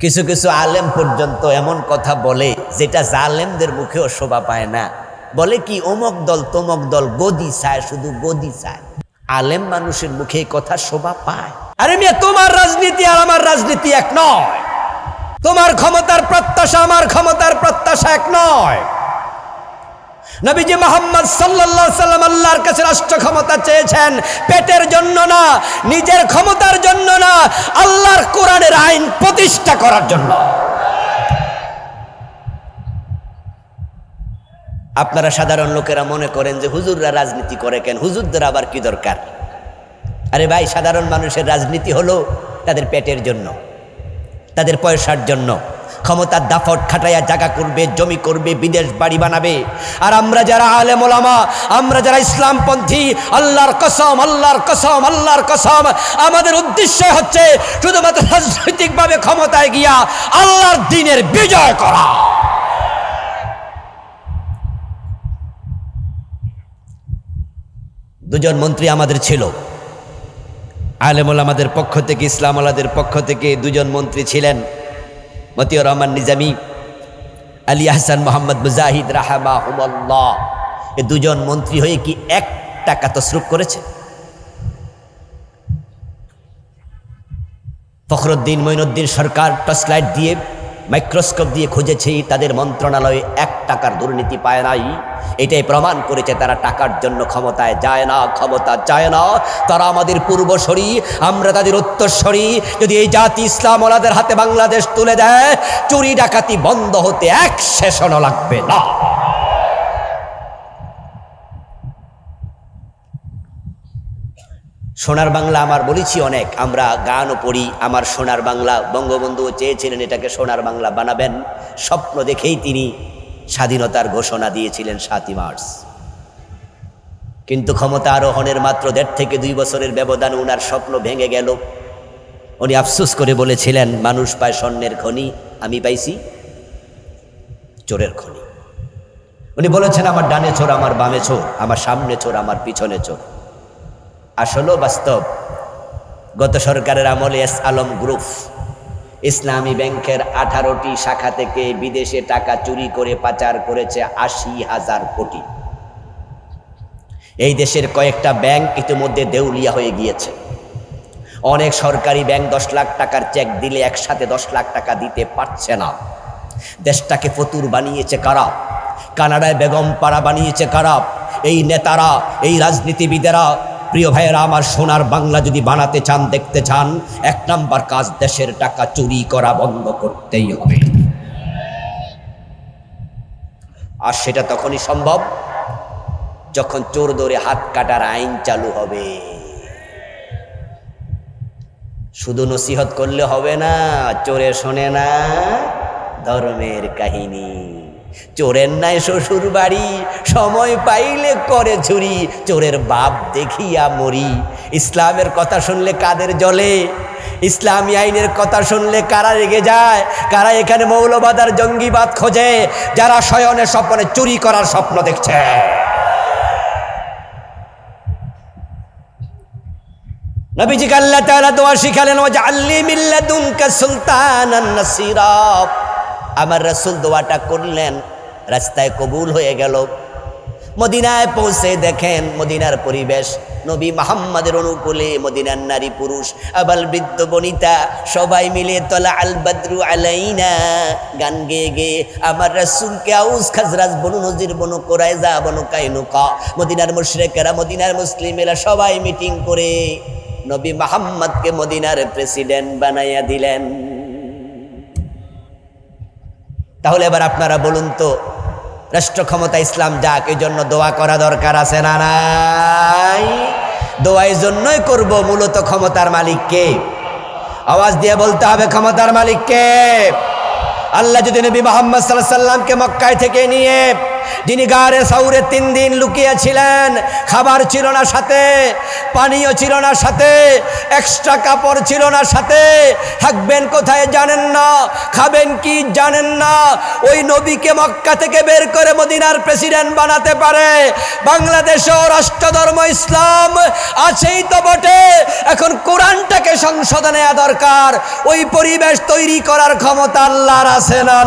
কিছু কিছু আলেম পর্যন্ত এমন কথা বলে যেটা জালেমদের মুখেও শোভা পায় না। বলে কি, অমক দল তমক দল, গদি চায়, শুধু গদি চায়। আলেম মানুষের মুখে কথা শোভা পায়। আরে মিয়া, তোমার রাজনীতি আর আমার রাজনীতি এক নয়। তোমার ক্ষমতার প্রত্যাশা আমার ক্ষমতার প্রত্যাশা এক নয়। নবীজি মোহাম্মদ সাল্লাল্লাহু সাল্লাম আল্লাহর কাছে রাষ্ট্র ক্ষমতা চেয়েছেন, পেটের জন্য না, নিজের ক্ষমতার জন্য না, আল্লাহর কোরআনের আইন প্রতিষ্ঠা করার জন্য। আপনারা সাধারণ লোকেরা মনে করেন যে হুজুররা রাজনীতি করে কেন? হুজুরদের আবার কি দরকার? আরে ভাই, সাধারণ মানুষের রাজনীতি হলো তাদের পেটের জন্য, তাদের পয়সার জন্য। ক্ষমতার দাফট খাটাইয়া জায়গা করবে, জমি করবে, বিদেশ বাড়ি বানাবে। আর আমরা যারা আলেম ওলামা, আমরা যারা ইসলামপন্থী, আল্লাহর কসম আল্লাহর কসম আল্লাহর কসম, আমাদের উদ্দেশ্য হচ্ছে শুধুমাত্র রাজনৈতিকভাবে ক্ষমতায় গিয়া আল্লাহর দিনের বিজয় করা। দুজন মন্ত্রী আমাদের ছিল। আলেমুল আমাদের পক্ষ থেকে, ইসলাম আলাদের পক্ষ থেকে দুজন মন্ত্রী ছিলেন। মতিউর রহমান নিজামি, আলী আহসান মোহাম্মদ মুজাহিদ রাহামা এ দুজন মন্ত্রী হয়ে কি এক টাকা তসরুপ করেছে? ফখরুদ্দিন মঈনুদ্দিন সরকার টর্চ লাইট দিয়ে মাইক্রোস্কোপ দিয়ে খুঁজেছি, তাদের মন্ত্রণালয়ে এক টাকার দুর্নীতি পায় নাই। এটাই প্রমাণ করেছে তারা টাকার জন্য ক্ষমতায় যায় না, ক্ষমতা যায় না। তারা আমাদের পূর্বসরী, আমরা তাদের উত্তরসরী। যদি এই জাতি ইসলাম ওলাদের হাতে বাংলাদেশ তুলে দেয়, চুরি ডাকাতি বন্ধ হতে এক সেশনও লাগবে না। সোনার বাংলা আমার বলেছি অনেক, আমরা গানও পড়ি, আমার সোনার বাংলা বঙ্গবন্ধুও চেয়েছিলেন এটাকে সোনার বাংলা বানাবেন, স্বপ্ন দেখেই তিনি স্বাধীনতার ঘোষণা দিয়েছিলেন সাতই মার্চ। কিন্তু ক্ষমতা আরোহণের মাত্র দেড় থেকে দুই বছরের ব্যবধান উনার স্বপ্ন ভেঙে গেল। উনি আফসোস করে বলেছিলেন, মানুষ পায় স্বর্ণের খনি, আমি পাইছি চোরের খনি। উনি বলেছেন, আমার ডানে চোর, আমার বামে চোর, আমার সামনে চোর, আমার পিছনে চোর। আসলেও বাস্তব। গত সরকারের আমলে এস আলম গ্রুপ, ইসলামী ব্যাংকের আঠারোটি শাখা থেকে বিদেশে টাকা চুরি করে পাচার করেছে আশি হাজার কোটি। এই দেশের কয়েকটা ব্যাংক ইতিমধ্যে দেউলিয়া হয়ে গিয়েছে। অনেক সরকারি ব্যাংক দশ লাখ টাকার চেক দিলে একসাথে দশ লাখ টাকা দিতে পারছে না। দেশটাকে ফতুর বানিয়েছে কারা? কানাডায় বেগম পাড়া বানিয়েছে কারা? এই নেতারা, এই রাজনীতিবিদেরা প্রিয় ভাইয়েরা, আমার সোনার বাংলা যদি বানাতে চান, দেখতে চান, এক নাম্বার কাজ দেশের টাকা চুরি করা বন্ধ করতেই হবে। আর সেটা তখনই সম্ভব যখন চোর দৌড়ে হাত কাটার আইন চালু হবে। শুধু নসিহত করলে হবে না, চোরে শোনে না ধর্মের কাহিনী। চোরের নাই শ্বশুর বাড়ি সময় পাইলে করে চুরি চোরের বাপ দেখিয়া মরি। ইসলামের কথা শুনলে কাদের জলে? ইসলামী আইনের কথা শুনলে কারা রেগে যায়? কারা এখানে মৌলবাদ আর জঙ্গিবাদ খোঁজে, যারা শয়নে স্বপ্নে চুরি করার স্বপ্ন দেখছে? নবীজি আল্লাহ তাআলা দোয়া শিখালেন ওয়া জাআলনি মিন লাদুনকা সুলতানান নাসীরা। আমার রাসূল দোয়াটা করলেন, রাস্তায় কবুল হয়ে গেল। মদিনায় পৌঁছে দেখেন মদিনার পরিবেশ, নবী মোহাম্মদের অনুকূলে, মদিনার নারী পুরুষ, আবাল বৃদ্ধ বনিতা, সবাই মিলে তলা আল বাদরু আলাইনা, গান গেয়ে গেয়ে আমার রাসূলকে আউস খাজরাজ, বনু নজির, বনু কোরাইজা বনু কাইনুকা, মদিনার মুশরিকেরা, মদিনার মুসলিমেরা সবাই মিটিং করে নবী মোহাম্মদকে মদিনার প্রেসিডেন্ট বানাইয়া দিলেন। তাহলে এবার আপনারা বলুন তো রাষ্ট্র ক্ষমতা ইসলাম যাক এই জন্য দোয়া করা দরকার আছে না নাই? দোয়া এই জন্যই করব মূলত ক্ষমতার মালিককে। আওয়াজ দিয়ে বলতে হবে ক্ষমতার মালিককে। আল্লাহ যদি নবী মোহাম্মদ সাল্লাহ সাল্লামকে মক্কায় থেকে নিয়ে যিনি গারে সাউরে তিন দিন লুকিয়েছিলেন, খাবার ছিল না সাথে, পানীয় ছিল না সাথে এক্সট্রা কাপড় ছিল না সাথে, থাকবেন কোথায় জানেন না, খাবেন কি জানেন না, ওই নবীকে মক্কা থেকে বের করে মদিনার প্রেসিডেন্ট বানাতে পারে বাংলাদেশও রাষ্ট্রধর্ম, ইসলাম আছেই তো বটে, এখন কোরআনটাকে সংশোধনে নেওয়া দরকার, ওই পরিবেশ তৈরি করার ক্ষমতা আল্লাহর আছে না?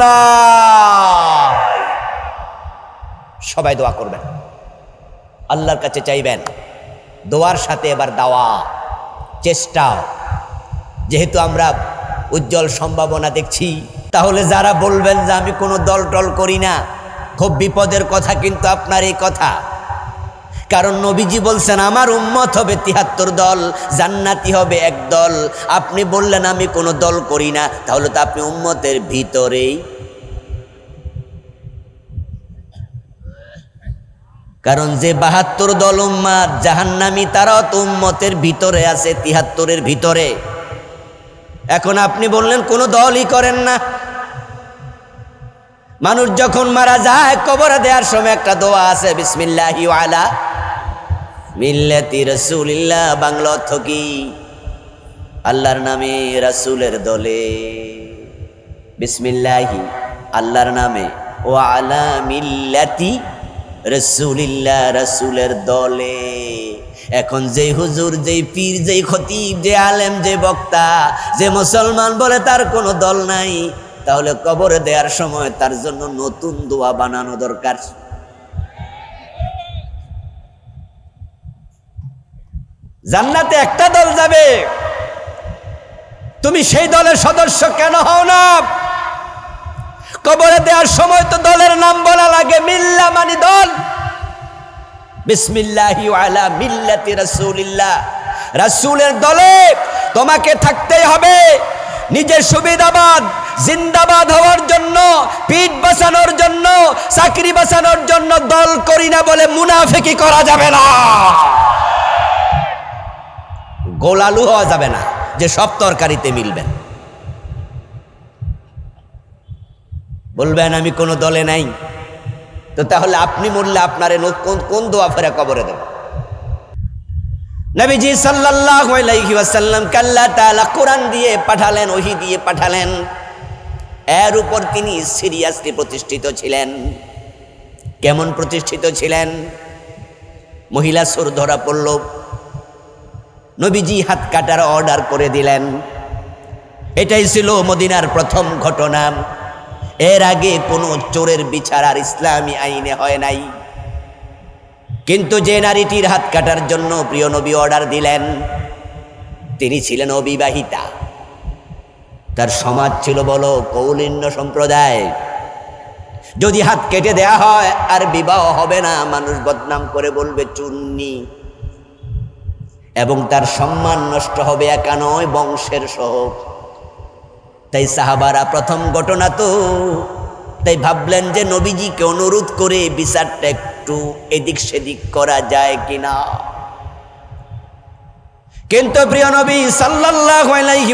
সবাই দোয়া করবেন। আল্লাহর কাছে চাইবেন, দোয়ার সাথে এবার দাওয়া, চেষ্টা। যেহেতু আমরা উজ্জ্বল সম্ভাবনা দেখছি, তাহলে যারা বলবেন যে আমি কোনো দল টল করি না, খুব বিপদের কথা কিন্তু আপনার এই কথা। কারণ নবীজি বলছেন, আমার উম্মত হবে তিহাত্তর দল, জান্নাতি হবে এক দল। আপনি বললেন, আমি কোনো দল করি না, তাহলে তো আপনি উম্মতের ভিতরেই কারণ যে বাহাত্তর দল উম্মাদ, জাহান্নামি তারাও তো উম্মতের ভিতরে আছে, তিহাত্তরের ভিতরে। এখন আপনি বললেন, কোনো দলই করেন না। মানুষ যখন মারা যায়, কবর দেওয়ার সময় একটা দোয়া আছে, বিসমিল্লাহি আলা মিল্লাতি রসুলিল্লাহ, বাংলা অর্থ কি? আল্লাহর নামে রাসূলের দলে। বিসমিল্লাহি, আল্লাহর নামে। ও আলা মিল্লাতি রসুলিল্লাহ রাসূলের দলে। এখন যে হুজুর, যেই পীর, যেই খতিব, যে আলেম, যে বক্তা, যে মুসলমান বলে তার কোনো দল নাই, তাহলে কবরে দেওয়ার সময় তার জন্য নতুন দোয়া বানানো দরকার। জান্নাতে একটা দল যাবে। তুমি সেই দলের সদস্য কেন হও না? কবরে দেওয়ার সময় তো দলের নাম বলা লাগে, মিল্লা মানি দল। বিসমিল্লাহি আলা মিল্লাতি রাসূলিল্লাহ। রাসূলের দলে তোমাকে থাকতেই হবে। নিজের সুবিধাবাদ, জিন্দাবাদ হওয়ার জন্য, পিঠ বাঁচানোর জন্য, চাকরি বাঁচানোর জন্য দল করি না বলে মুনাফেকি করা যাবে না। গোলালু হওয়া যাবে না, যে সব তরকারিতে মিলবেন। বলবেন, আমি কোনো দলে নাই। তো তাহলে আপনি মরলে আপনার কোন দোয়া ফেরা কবরে দেব? নবীজি সাল্লাল্লাহু কাল্লা তাআলা কোরআন দিয়ে পাঠালেন, ওহি দিয়ে পাঠালেন। এর উপর তিনি সিরিয়াসলি প্রতিষ্ঠিত ছিলেন। কেমন প্রতিষ্ঠিত ছিলেন? মহিলা সুর ধরা পড়ল। নবীজি হাত কাটার অর্ডার করে দিলেন। এটাই ছিল মদিনার প্রথম ঘটনা। এর আগে কোনো চোরের বিচার আর ইসলামী আইনে হয় নাই। কিন্তু যে নারীটির হাত কাটার জন্য প্রিয় নবী অর্ডার দিলেন, তিনি ছিলেন অবিবাহিতা। তার সমাজ ছিল বলো কৌলিন্য সম্প্রদায়। যদি হাত কেটে দেয়া হয়, আর বিবাহ হবে না, মানুষ বদনাম করে বলবে, চুন্নি। এবং তার সম্মান নষ্ট হবে একা নয়, বংশের সহ তাই সাহাবারা প্রথম ঘটনা তো, তাই ভাবলেন যে নবীজিকে অনুরোধ করে বিচারটা একটু এদিক সেদিক করা যায় কিনা। কিন্তু প্রিয় নবী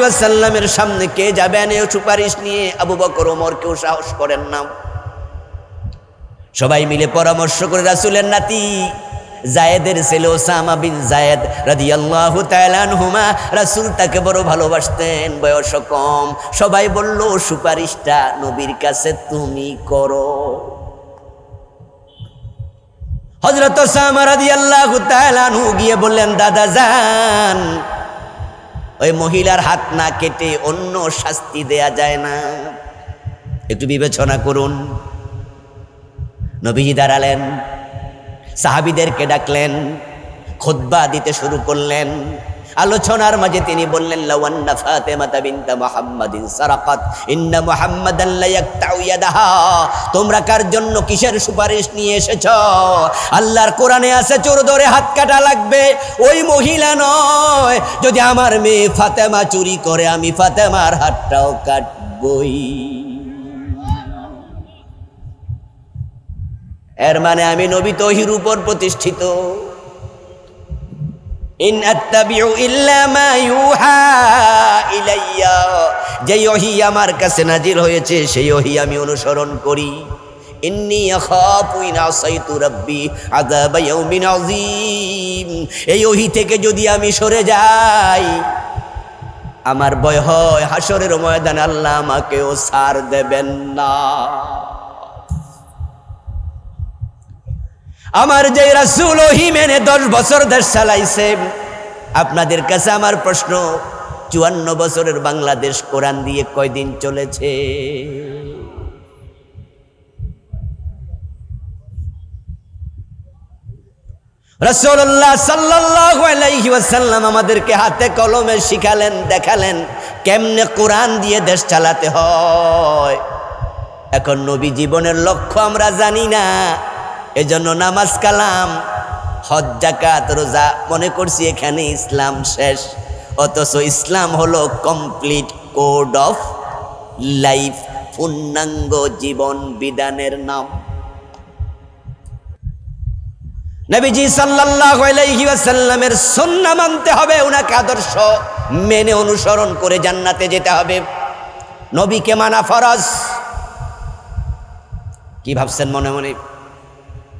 ওয়াসাল্লামের সামনে কে যাবেন এই সুপারিশ নিয়ে আবু বকর ওমর কেউ সাহস করেন না। সবাই মিলে পরামর্শ করে রাসুলের নাতি জায়েদের ছেলে ওসামা বিন জায়েদ রাদিয়াল্লাহু তাআলা আনহুমা রাসূল তাকে বড় ভালোবাসতেন, বয়স কম। সবাই বলল, সুপারিশটা নবীর কাছে তুমি করো। হযরত ওসামা রাদিয়াল্লাহু তাআলা আনহু গিয়ে বললেন, দাদা যান, ওই মহিলার হাত না কেটে অন্য শাস্তি দেয়া যায় না। একটু বিবেচনা করুন। নবীজি দাঁড়ালেন। সাহাবিদেরকে ডাকলেন খুদ্া দিতে শুরু করলেন। আলোচনার মাঝে তিনি বললেন লাওয়ান্না ফাতেমাতা বিনতা মুহাম্মাদিন সারাকাত, ইন্না মুহাম্মাদান লা ইয়াকতাউ ইয়াদাহা। তোমরা কার জন্য কিসের সুপারিশ নিয়ে এসেছ? আল্লাহর কোরআনে আছে চোর ধরে হাত কাটা লাগবে। ওই মহিলা নয়, যদি আমার মেয়ে ফাতেমা চুরি করে, আমি ফাতেমার হাতটাও কাটবই। এর মানে আমি নবী তহির উপর প্রতিষ্ঠিত। ইন আত্তাবিউ ইল্লা মা ইউহা ইলাইয়া। যে ওহি আমার কাছে নাজির হয়েছে, সেই ওহি আমি অনুসরণ করি। ইন্নি আখাফু ইন আসাইতু রাব্বি আযাব ইয়াউমিন এই ওহি থেকে যদি আমি সরে যাই, আমার ভয় হয় হাসরের ময়দান আল্লাহ আমাকেও সার দেবেন না। আমার যে রাসুল ওহি মেনে দশ বছর দেশ চালাইছে, আপনাদের কাছে আমার প্রশ্ন, চুয়ান্ন বছরের বাংলাদেশ কোরআন দিয়ে কয়দিন চলেছে? রসল্লাহ সাল্লাহ আলাইহি ওয়াসাল্লাম আমাদেরকে হাতে কলমে শিখালেন, দেখালেন কেমনে কোরআন দিয়ে দেশ চালাতে হয়। এখন নবী জীবনের লক্ষ্য আমরা জানি না। এজন্য নামাজ কালাম, হজ জাকাত রোজা, মনে করছি এখানে ইসলাম শেষ। অথচ ইসলাম হলো কমপ্লিট কোড অফ লাইফ, পূর্ণাঙ্গ জীবন বিধানের নাম। নবীজি সাল্লাল্লাহু আলাইহি ওয়াসাল্লামের মানতে হবে, উনাকে আদর্শ মেনে অনুসরণ করে জান্নাতে যেতে হবে। নবীকে মানা ফরজ। কি ভাবছেন মনে মনে?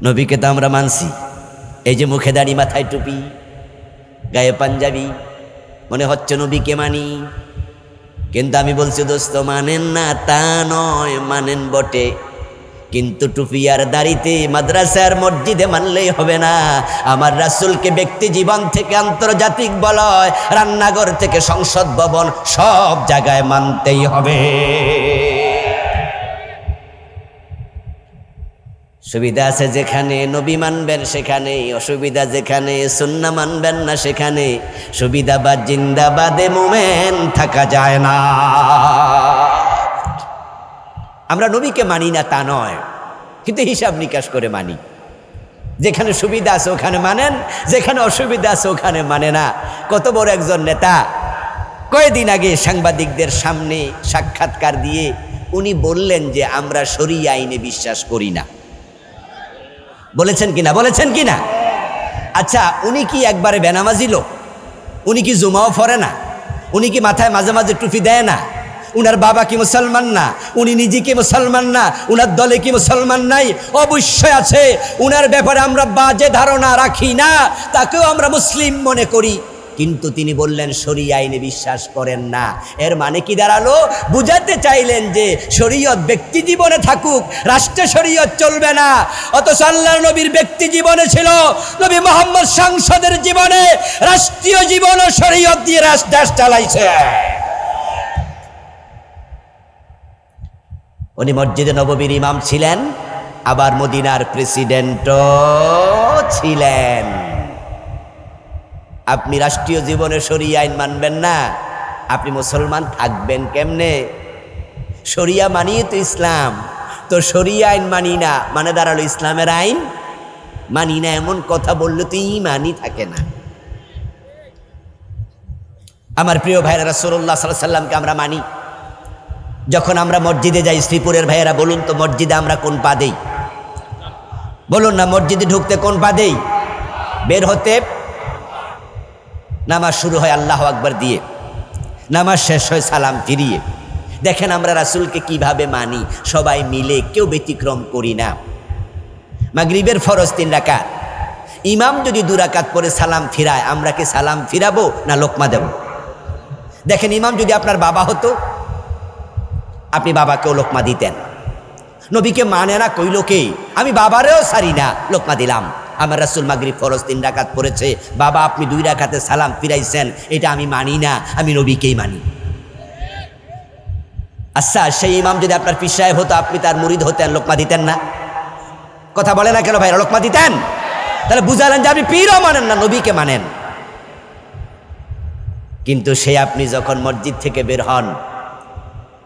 নবীকে তো আমরা মানছি। এই যে মুখে দাড়ি, মাথায় টুপি, গায়ে পাঞ্জাবি, মনে হচ্ছে নবীকে মানি। কিন্তু আমি বলছি, দোস্ত, মানেন না, তা নয়, মানেন বটে। কিন্তু টুপি আর দাড়িতে মাদ্রাসার মসজিদে মানলেই হবে না। আমার রাসুলকে ব্যক্তি জীবন থেকে আন্তর্জাতিক বলয়, রান্নাঘর থেকে সংসদ ভবন সব জায়গায় মানতেই হবে। সুবিধা আছে যেখানে নবী মানবেন সেখানে, অসুবিধা যেখানে, সুন্না মানবেন না সেখানে, সুবিধা বা জিন্দাবাদে মোমেন থাকা যায় না। আমরা নবীকে মানি না তা নয়, কিন্তু হিসাব নিকাশ করে মানি। যেখানে সুবিধা আছে ওখানে মানেন, যেখানে অসুবিধা আছে ওখানে মানে না। কত বড় একজন নেতা কয়েকদিন আগে সাংবাদিকদের সামনে সাক্ষাৎকার দিয়ে উনি বললেন যে আমরা সরি আইনে বিশ্বাস করি না। বলেছেন কি না বলেছেন কি না আচ্ছা উনি কি একবারে বেনামাজি লোক? উনি কি জুমাও ফরে না? উনি কি মাথায় মাঝে মাঝে টুপি দেয় না? উনার বাবা কি মুসলমান না? উনি নিজে কি মুসলমান না? উনার দলে কি মুসলমান নাই? অবশ্যই আছে। উনার ব্যাপারে আমরা বাজে ধারণা রাখি না, তাকেও আমরা মুসলিম মনে করি। কিন্তু তিনি বললেন শরী আইনে বিশ্বাস করেন না। এর মানে কি দাঁড়াল? বুঝাতে চাইলেন যে শরীয়ত ব্যক্তি জীবনে থাকুক, রাষ্ট্রে শরীয়ত চলবে না। অথচ আল্লাহ নবীর ব্যক্তি জীবনে ছিল। নবী মোহাম্মদ সংসদের জীবনে, রাষ্ট্রীয় জীবন ও শরীয়ত দিয়ে রাষ্ট্র চালাইছে। উনি মসজিদে নববীর ইমাম ছিলেন, আবার মদিনার প্রেসিডেন্টও ছিলেন। আপনি রাষ্ট্রীয় জীবনে সরিয়া আইন মানবেন না। আপনি মুসলমান থাকবেন কেমনে? শরিয়া মানিয়ে তো ইসলাম। তো শরিয়া আইন মানি না মানে দাঁড়াল ইসলামের আইন? মানি না, এমন কথা বললে তো ইমানই থাকে না। আমার প্রিয় সাল্লাল্লাহু আলাইহি সাল্লামকে আমরা মানি। যখন আমরা মসজিদে যাই, শ্রীপুরের ভাইয়েরা, বলুন তো মসজিদে আমরা কোন পা দেই? বলুন না, মসজিদে ঢুকতে কোন পা দেই? বের হতে নামাজ শুরু হয় আল্লাহ আকবার দিয়ে। নামাজ শেষ হয় সালাম ফিরিয়ে। দেখেন আমরা রাসুলকে কীভাবে মানি, সবাই মিলে, কেউ ব্যতিক্রম করি না। মাগরিবের ফরজ তিন রাকাত। ইমাম যদি দু রাকাত পরে সালাম ফিরায়, আমরা কি সালাম ফিরাবো না লোকমা দেব? দেখেন ইমাম যদি আপনার বাবা হতো, আপনি বাবাকেও লোকমা দিতেন। নবীকে মানে না কইল কে? আমি বাবারেও সারি না, লোকমা দিলাম। আমার রাসুল মাগরি ফরজ তিন রাকাত পড়েছে। বাবা, আপনি দুই রাকাতে সালাম ফিরাইছেন। এটা আমি মানি না, আমি নবীকেই মানি। আচ্ছা সেই ইমাম যদি আপনার সাহেব হতো, আপনি তার মুরিদ হতেন, লোকমা দিতেন না? কথা বলে না কেন ভাই লোকমা দিতেন? তাহলে বুঝালেন যে আপনি পীরও মানেন না, নবীকে মানেন। কিন্তু সে আপনি যখন মসজিদ থেকে বের হন,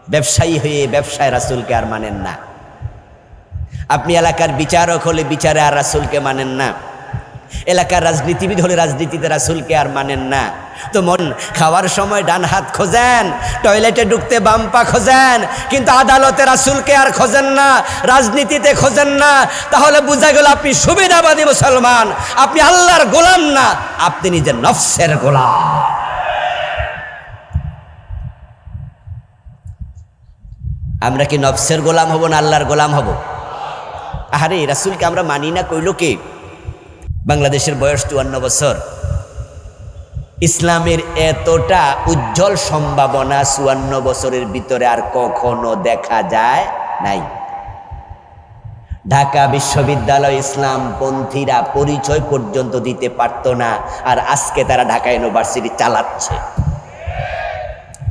ব্যবসায়ী হয়ে ব্যবসায় রাসুলকে আর মানেন না। আপনি এলাকার বিচারক হলে বিচারে আর রাসুলকে মানেন না। এলাকার রাজনীতিবিদ হলে রাজনীতিতে রাসুলকে আর মানেন না। তো মন, খাওয়ার সময় ডান হাত খোঁজেন, টয়লেটে ঢুকতে বাম পা খোঁজেন, কিন্তু আদালতে রাসুলকে আর খোঁজেন না, রাজনীতিতে খোঁজেন না। তাহলে বোঝা গেল আপনি সুবিধাবাদী মুসলমান, আপনি আল্লাহর গোলাম না, আপনি নিজের নফসের গোলাম। আমরা কি নফসের গোলাম হব না আল্লাহর গোলাম হব? আহারে, রাসুলকে আমরা মানি না, কইল কে? বাংলাদেশের বয়স চুয়ান্ন বছর। ইসলামের এতটা উজ্জ্বল সম্ভাবনা চুয়ান্ন বছরের ভিতরে আর কখনো দেখা যায় নাই। ঢাকা বিশ্ববিদ্যালয় ইসলাম পন্থীরা পরিচয় পর্যন্ত দিতে পারত না, আর আজকে তারা ঢাকা ইউনিভার্সিটি চালাচ্ছে।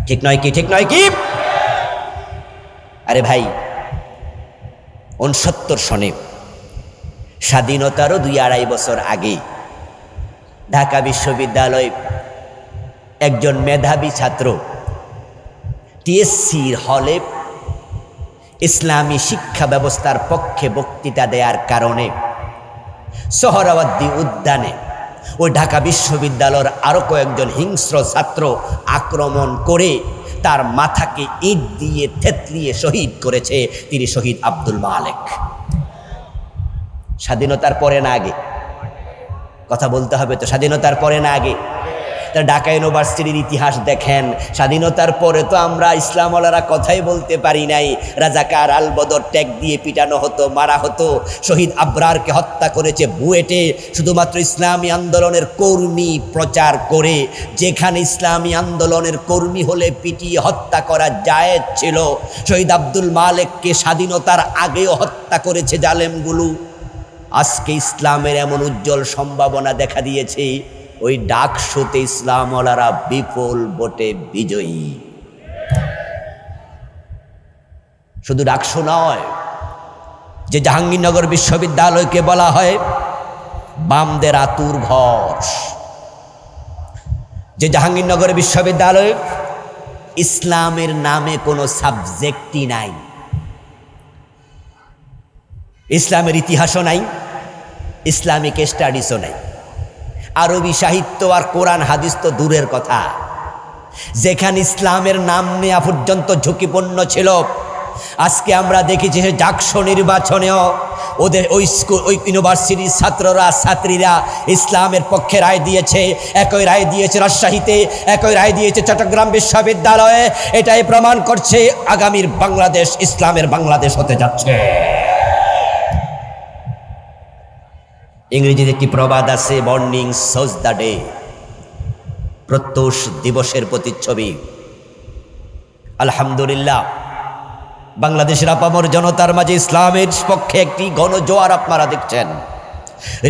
ঠিক নয় কি, ঠিক নয় কি? আরে ভাই উনসত্তর সনে। স্বাধীনতারও দুই আড়াই বছর আগে ঢাকা বিশ্ববিদ্যালয় একজন মেধাবী ছাত্র টিএসসির হলে ইসলামী শিক্ষা ব্যবস্থার পক্ষে বক্তৃতা দেওয়ার কারণে সোহরাওয়ার্দী উদ্যানে ওই ঢাকা বিশ্ববিদ্যালয়ের আরও কয়েকজন হিংস্র ছাত্র আক্রমণ করে তার মাথাকে ইট দিয়ে থেতলিয়ে শহীদ করেছে তিনি শহীদ আব্দুল মালেক। স্বাধীনতার পরে না আগে। কথা বলতে হবে তো, স্বাধীনতার পরে না আগে। তা ঢাকা ইউনিভার্সিটির ইতিহাস দেখেন। স্বাধীনতার পরে তো আমরা ইসলামওয়ালারা কথাই বলতে পারি নাই। রাজাকার আলবদর ট্যাগ দিয়ে পিটানো হতো, মারা হতো। শহীদ আবরারকে হত্যা করেছে বুয়েটে। শুধুমাত্র ইসলামী আন্দোলনের কর্মী প্রচার করে, যেখানে ইসলামী আন্দোলনের কর্মী হলে পিটিয়ে হত্যা করা জায়েজ ছিল। শহীদ আব্দুল মালেককে স্বাধীনতার আগেও হত্যা করেছে জালেমগুলো। আজকে ইসলামের এমন উজ্জ্বল সম্ভাবনা দেখা দিয়েছে। ওই ডাকশোতে ইসলামওয়ালারা বিপুল ভোটে বিজয়ী। শুধু ডাকশো নয়, যে জাহাঙ্গীরনগর বিশ্ববিদ্যালয়কে বলা হয় বামদের আতুর ঘর যে জাহাঙ্গীরনগর বিশ্ববিদ্যালয় ইসলামের নামে কোনো সাবজেক্টই নাই, ইসলামের ইতিহাসও নাই, ইসলামিক স্টাডিজও নাই। আরবি সাহিত্য আর কোরআন হাদিস তো দূরের কথা। যেখানে ইসলামের নাম নেওয়া পর্যন্ত ঝুঁকিপূর্ণ ছিল, আজকে আমরা দেখেছি যে জাকসো নির্বাচনেও ওদের ওই স্কুল, ওই ইউনিভার্সিটির ছাত্ররা, ছাত্রীরা ইসলামের পক্ষে রায় দিয়েছে, একই রায় দিয়েছে রাজশাহীতে, একই রায় দিয়েছে চট্টগ্রাম বিশ্ববিদ্যালয়ে। এটাই প্রমাণ করছে আগামীর বাংলাদেশ, ইসলামের বাংলাদেশ হতে যাচ্ছে। ইংরেজিতে একটি প্রবাদ আছে মর্নিং সোজ দ্য ডে প্রত্যুষ দিবসের প্রতিচ্ছবি। আলহামদুলিল্লাহ, বাংলাদেশের আপামর জনতার মাঝে ইসলামের পক্ষে একটি গণজোয়ার আপনারা দেখছেন।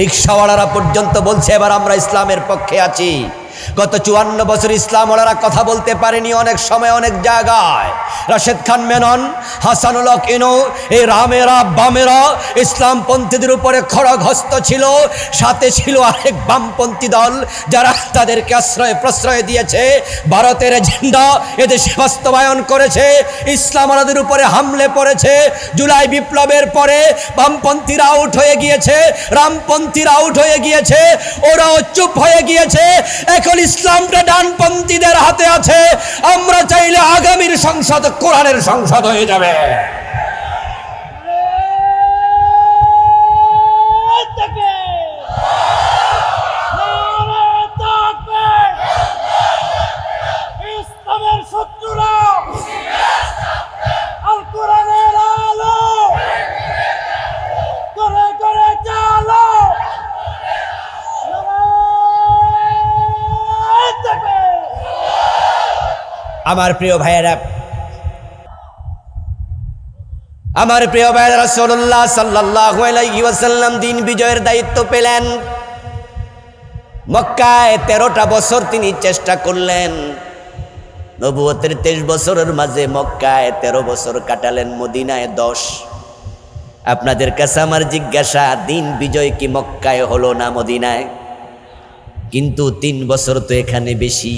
রিক্সাওয়ালারা পর্যন্ত বলছে, এবার আমরা ইসলামের পক্ষে আছি। গত চুয়ান্ন বছর ইসলাম ওনারা কথা বলতে পারেনি অনেক সময়, অনেক জায়গায়। রাশেদ খান মেনন, হাসানুল ইনো, এই রামেরা, বামেরা ইসলামপন্থীদের উপরে খড়গহস্ত ছিল। সাথে ছিল আরেক বামপন্থী দল যারা তাদেরকে আশ্রয় প্রশ্রয় দিয়েছে। ভারতের এজেন্ডা এদেশে বাস্তবায়ন করেছে। ইসলাম ওনাদের উপরে হামলে পড়েছে। জুলাই বিপ্লবের পরে বামপন্থীরা আউট হয়ে গিয়েছে, রামপন্থীরা আউট হয়ে গিয়েছে, ওরাও চুপ হয়ে গিয়েছে। এখন ইসলামটা ডানপন্থীদের হাতে আছে। আমরা চাইলে আগামীর সংসদ কোরআনের সংসদ হয়ে যাবে ইসলামের শত্রুরা আল কোরআনের আলো করে করে চালো নারায়ণ তাকবীর। আমার প্রিয় ভাইয়েরা, আমার প্রিয় ভাইয়েরা আলাইহি ওয়াসাল্লাম দিন বিজয়ের দায়িত্ব পেলেন। মক্কায় তেরোটা বছর তিনি চেষ্টা করলেন। নবুয়তের তেইশ বছরের মাঝে মক্কায় তেরো বছর কাটালেন, মদিনায় দশ। আপনাদের কাছে আমার জিজ্ঞাসা, দিন বিজয় কি মক্কায় হলো না মদিনায়? কিন্তু তিন বছর তো এখানে বেশি।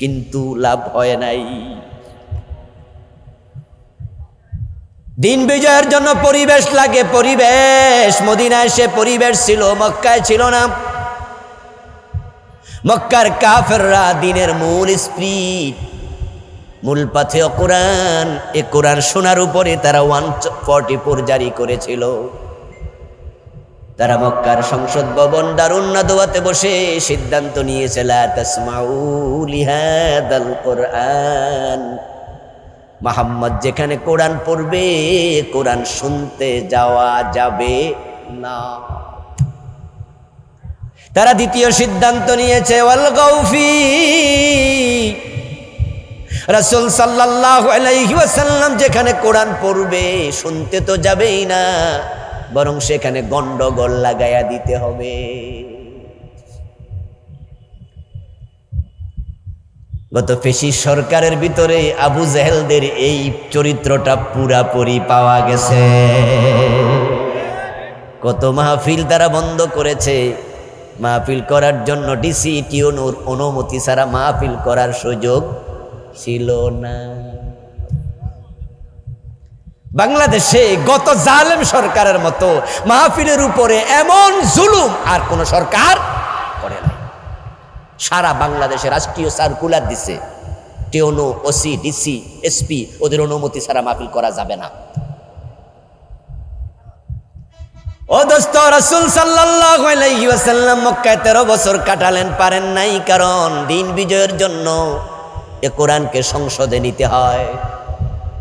কিন্তু লাভ হয় নাই। দিন বিজয়ের জন্য পরিবেশ লাগে পরিবেশ। মদিনায় সে পরিবেশ ছিল, মক্কায় ছিল না। মক্কার কাফেররা দিনের মূল স্প্রিট মূল পাথে কোরআন। এ কোরআন শোনার উপরে তারা ওয়ান ফর্টি ফোর জারি করেছিল। তারা মক্কার সংসদ ভবন দারুণ দোয়াতে বসে সিদ্ধান্ত নিয়েছে কোরআন। মোহাম্মদ যেখানে কোরআন পড়বে, কোরআন শুনতে যাওয়া যাবে না। তারা দ্বিতীয় সিদ্ধান্ত নিয়েছে, ওয়াল গৌফি রাসূল ওয়াসাল্লাম যেখানে কোরআন পড়বে, শুনতে তো যাবেই না। বরং সেখানে গন্ডগোল লাগায়া দিতে হবে। গত ফেসি সরকারের ভিতরে আবু জাহেলদের এই চরিত্রটা পুরাপুরি পাওয়া গেছে। কত মাহফিল তারা বন্ধ করেছে। মাহফিল করার জন্য ডিসি টিওনুর অনুমতি ছাড়া মাহফিল করার সুযোগ ছিল না। বাংলাদেশে গত জালেম সরকারের মতো মাহফিলের উপরে এমন জুলুম আর কোন সরকার করে নাই। সারা বাংলাদেশে রাষ্ট্রীয় সার্কুলার দিছে, টিওনো, ওসি, ডিসি, এসপি, ওদের অনুমতি ছাড়া মাহফিল করা যাবে না। ও দোস্ত, রসুল সাল্লাম মক্কায় তেরো বছর কাটালেন, পারেন নাই কারণ দিন বিজয়ের জন্য এ কোরআনকে সংসদে নিতে হয়।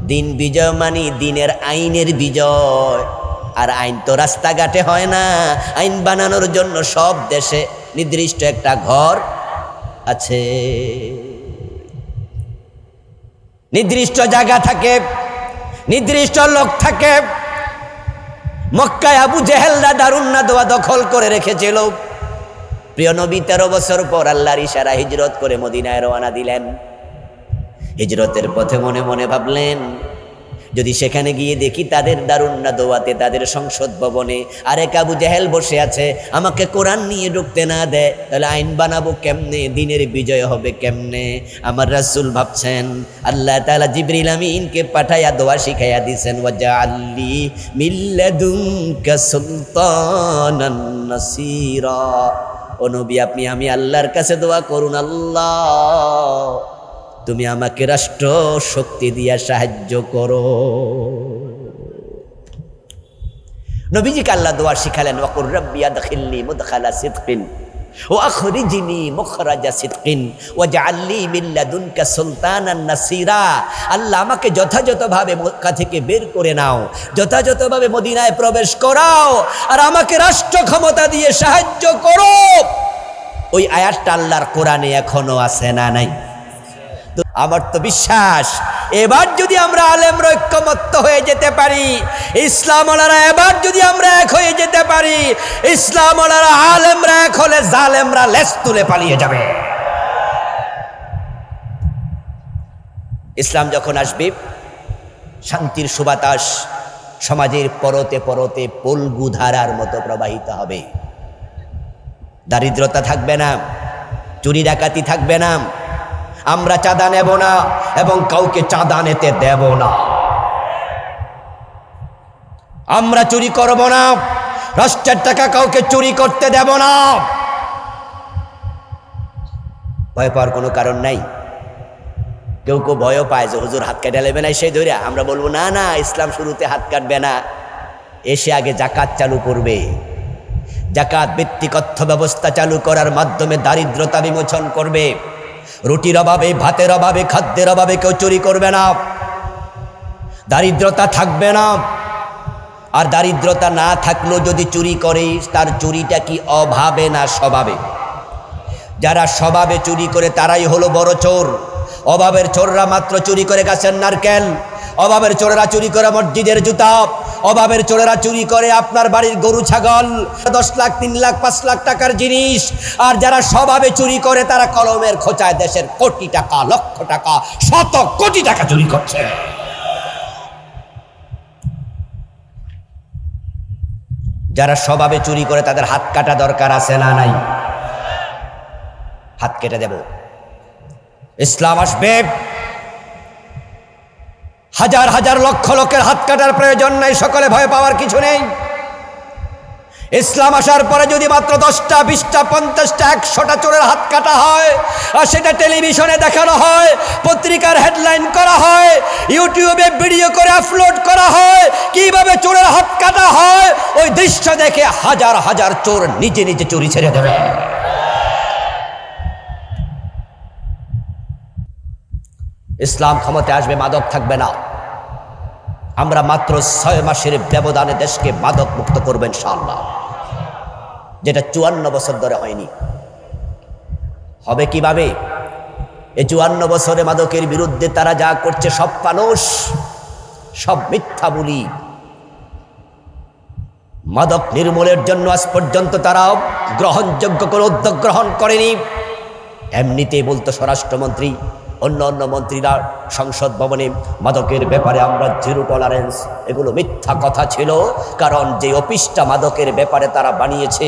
দিন বিজয় মানে দিনের আইনের বিজয়। আর আইন তো রাস্তাঘাটে হয় না। আইন বানানোর জন্য সব দেশে নির্দিষ্ট একটা ঘর আছে। নির্দিষ্ট জায়গা থাকে, নির্দিষ্ট লোক থাকে। মক্কায় আবু জেহেলরা দারুন্না দোয়া দখল করে রেখেছিল। প্রিয় নবী তেরো বছর পর আল্লাহর ইশারা হিজরত করে মদিনায় রওনা দিলেন। হিজরতের পথে মনে মনে ভাবলেন, যদি সেখানে গিয়ে দেখি তাদের দারুন্না দোয়াতে, তাদের সংসদ ভবনে আরে কাবু জাহেল বসে আছে, আমাকে কোরআন নিয়ে ঢুকতে না দেয়, তাহলে আইন বানাবো কেমনে? দিনের বিজয় হবে কেমনে? আমার রাসূল ভাবছেন, আল্লাহ তাআলা জিবরিল আমিনকে পাঠাইয়া দোয়া শিখাইয়া দিছেন ওয়াজা আল্লি মিল্লাদুনকা সুলতানান নবী, আপনি, আমি আল্লাহর কাছে দোয়া করুন, আল্লাহ। তুমি আমাকে রাষ্ট্র শক্তি দিয়া সাহায্য করো। নবীজিকে আল্লাহ দোয়া শিখালেন, ওয়াকুর রব্বিয়া দখিল্লি মুদখালা সিদকিন ও আখরিজিনি মুখরাজা সিদকিন ও জাআল্লি মিন লাদুনকা সুলতানান নাসিরা। আল্লাহ আমাকে যথাযথভাবে মক্কা থেকে বের করে নাও, যথাযথভাবে মদিনায় প্রবেশ করাও, আর আমাকে রাষ্ট্র ক্ষমতা দিয়ে সাহায্য করো। ওই আয়াতটা আল্লাহর কোরআনে এখনও আছে না নাই? আমার তো বিশ্বাস, এবার যদি আমরা আলেমরা ঐক্যমত্য হয়ে যেতে পারি, ইসলামওয়ালারা এবার যদি আমরা এক হয়ে যেতে পারি, ইসলামওয়ালারা আলেমরা এক হলে জালেমরা লেস তুলে পালিয়ে যাবে। ইসলাম যখন আসবে, শান্তির সুবাতাস সমাজের পরতে পরতে পলগু ধারার মতো প্রবাহিত হবে। দারিদ্রতা থাকবে না, চুরি ডাকাতি থাকবে না আমরা চাঁদা নেব না এবং কাউকে চাঁদা নিতে দেব না। আমরা চুরি করব না। রাষ্ট্রের টাকা কাউকে চুরি করতে দেব না। ভয় পাওয়ার কোনো কারণ নাই। কেউ কেউ ভয়ও পায় যে হুজুর হাত কেটে নেবে না সেই ধরে। আমরা বলব, না না, ইসলাম শুরুতে হাত কাটবে না। এসে আগে জাকাত চালু করবে। জাকাত ভিত্তিক অর্থ ব্যবস্থা চালু করার মাধ্যমে দারিদ্রতা বিমোচন করবে। রুটির অভাবে, ভাতের অভাবে, খাদ্যের অভাবে কেউ চুরি করবে না। দারিদ্রতা থাকবে না। আর দারিদ্রতা না থাকলেও যদি চুরি করে তার চুরিটা কি অভাবে না স্বভাবে? যারা স্বভাবে চুরি করে, তারাই হলো বড় চোর। অভাবের চোররা মাত্র চুরি করে গেছেন নারকেল। অভাবের চোরেরা চুরি করে মসজিদের জুতা। অভাবের চোরেরা চুরি করে আপনার বাড়ির গরু, ছাগল, দশ লাখ, তিন লাখ, পাঁচ লাখ টাকার জিনিস। আর যারা স্বভাবে চুরি করে, তারা কলমের খোঁচায় দেশের কোটি টাকা, লক্ষ টাকা, শত কোটি টাকা চুরি করছে। যারা স্বভাবে চুরি করে, তাদের হাত কাটা দরকার আছে না নাই? হাত কেটে দেব। ইসলাম আসবে। হাজার হাজার লক্ষ লোকের হাত কাটার প্রয়োজন নাই, সকলে ভয় পাওয়ার কিছু নেই। ইসলাম আসার পরে যদি মাত্র দশটা, বিশটা, পঞ্চাশটা, একশোটা চোরের হাত কাটা হয়, আর সেটা টেলিভিশনে দেখানো হয়, পত্রিকার হেডলাইন করা হয়, ইউটিউবে ভিডিও করে আপলোড করা হয়, কীভাবে চোরের হাত কাটা হয়, ওই দৃশ্য দেখে হাজার হাজার চোর নিজে নিজে চুরি ছেড়ে দেবে। ইসলাম ক্ষমতায় আসবে, মাদক থাকবে না। আমরা মাত্র ছয় মাসের ব্যবধানে দেশকে মাদক মুক্ত করবেন ইনশাআল্লাহ। যেটা চুয়ান্ন বছর ধরে হয়নি। হবে কীভাবে? এই চুয়ান্ন বছরে মাদকের বিরুদ্ধে তারা যা করছে, সব মানুষ, সব মিথ্যা বলি। মাদক নির্মূলের জন্য আজ পর্যন্ত তারা গ্রহণযোগ্য কোনো উদ্যোগ গ্রহণ করেনি। এমনিতেই বলতো স্বরাষ্ট্রমন্ত্রী অন্য অন্য মন্ত্রীরা সংসদ ভবনে মাদকের ব্যাপারে আমরা জিরো টলারেন্স এগুলো মিথ্যা কথা ছিল। কারণ যে অফিসটা মাদকের ব্যাপারে তারা বানিয়েছে,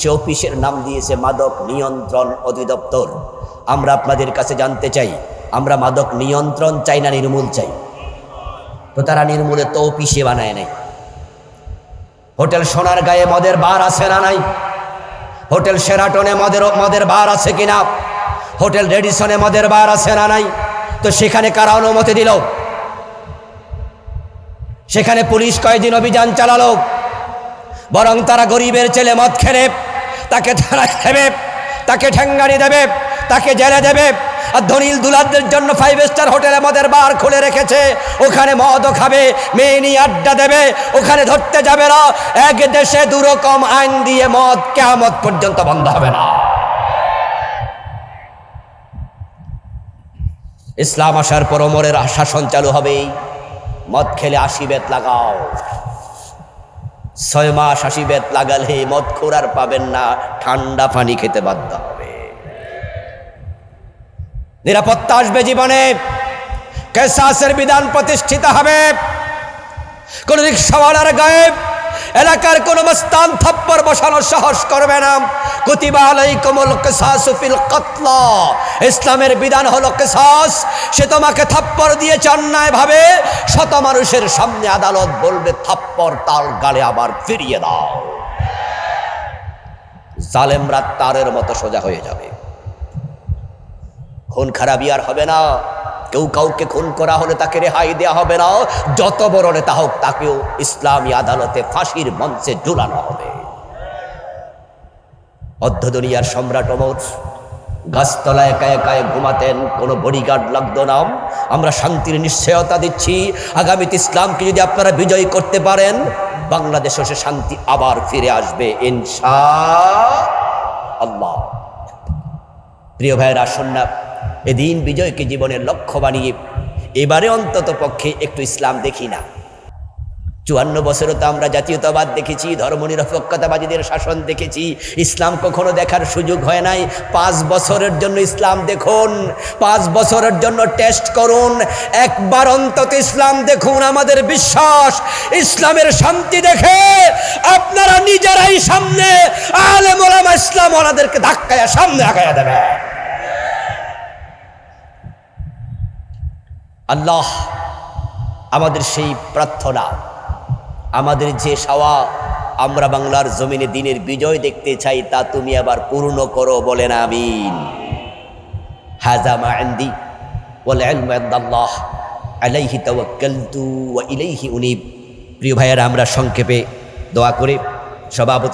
সে অফিসের নাম দিয়েছে মাদক নিয়ন্ত্রণ অধিদপ্তর। আমরা আপনাদের কাছে জানতে চাই, আমরা মাদক নিয়ন্ত্রণ চাই না নির্মূল চাই? তো তারা নির্মূলে তো অফিসে বানায় নাই। হোটেল সোনার গায়ে মদের বার আছে না নাই? হোটেল সেরাটনে মদের মদের বার আছে কিনা? হোটেল রেডিসনে মদের বার আছে না নাই? তো সেখানে কারা অনুমতি দিল? সেখানে পুলিশ কয়েকদিন অভিযান চালালো? বরং তারা গরিবের ছেলে মদ খেলে, তাকে থানা দেবে, তাকে ঠ্যাঙ্গানি দেবে, তাকে জেলে দেবে, আর ধনীল দুলাদের জন্য ফাইভ স্টার হোটেলে মদের বার খুলে রেখেছে। ওখানে মদও খাবে, মেয়ে নিয়ে আড্ডা দেবে, ওখানে ধরতে যাবে না। এক দেশে দুরকম আইন দিয়ে মদ কেমত পর্যন্ত বন্ধ হবে না। ইসলাম আসার পর ওমরের শাসন চালু হবে মদ খেলে আশি বেত লাগাও। ছয় মাস আশি বেত লাগালে মদ খোরার পাবেন না, ঠান্ডা পানি খেতে বাধ্য হবে। নিরাপত্তা আসবে জীবনে। কেসাসের বিধান প্রতিষ্ঠিত হবে। কোন রিক্সাওয়ালার গায়ে এলাকার কোন মস্তান থাপ্পর বসানোর সাহস করবে না। কুতিবা আলাইকুমুল কিসাসু ফিল কতল। ইসলামের বিধান হলো কিসাস সে তোমাকে থাপ্পর দিয়েছে অন্যায় ভাবে। শত মানুষের সামনে আদালত বলবে, থাপ্পর তার গালে আবার ফিরিয়ে দাও। জালেমরা তারের মতো সোজা হয়ে যাবে। খুন খারাপই আর হবে না। কেউ কাউকে খুন করা হলে তাকে রেহাই দেওয়া হবে না। যত বড় নেতা হোক, তাকেও ইসলামী আদালতে ফাঁসির মঞ্চে ঝুলানো হবে। অর্ধ দুনিয়ার সম্রাট অমর, গাছতলায় একা একায় ঘুমাতেন, কোনো বডিগার্ড লাগতো না। আমরা শান্তির নিশ্চয়তা দিচ্ছি। আগামীতে ইসলামকে যদি আপনারা বিজয় করতে পারেন, বাংলাদেশে সে শান্তি আবার ফিরে আসবে, ইনশা আল্লাহ। প্রিয় ভাইয়ের, আসুন না। এদিন বিজয়কে জীবনের লক্ষ্য বানিয়ে এবারে অন্তত পক্ষে একটু ইসলাম দেখি না। চুয়ান্ন বছরও তো আমরা জাতীয়তাবাদ দেখেছি, ধর্মনিরপেক্ষতাবাদীদের শাসন দেখেছি। ইসলাম কখনো দেখার সুযোগ হয় নাই। পাঁচ বছরের জন্য ইসলাম দেখুন, পাঁচ বছরের জন্য টেস্ট করুন। একবার অন্তত ইসলাম দেখুন, আমাদের বিশ্বাস, ইসলামের শান্তি দেখে আপনারা নিজেরাই সামনে আলে মোলামা ইসলাম ওনাদেরকে ধাক্কায়া সামনে আগায়া দেবে আল্লাহ, আমাদের সেই প্রার্থনা, আমাদের যে সাওয়া আমরা বাংলার জমিনে দিনের বিজয় দেখতে চাই, তা তুমি আবার পূর্ণ করো বলেন, আমিন। হাজা মা আন্দি ওয়াল ইলমু ইনদাল্লাহ আলাইহি ওয়া ইলাইহি উনিব। প্রিয় ভাইয়েরা, আমরা সংক্ষেপে দোয়া করে সভাপতি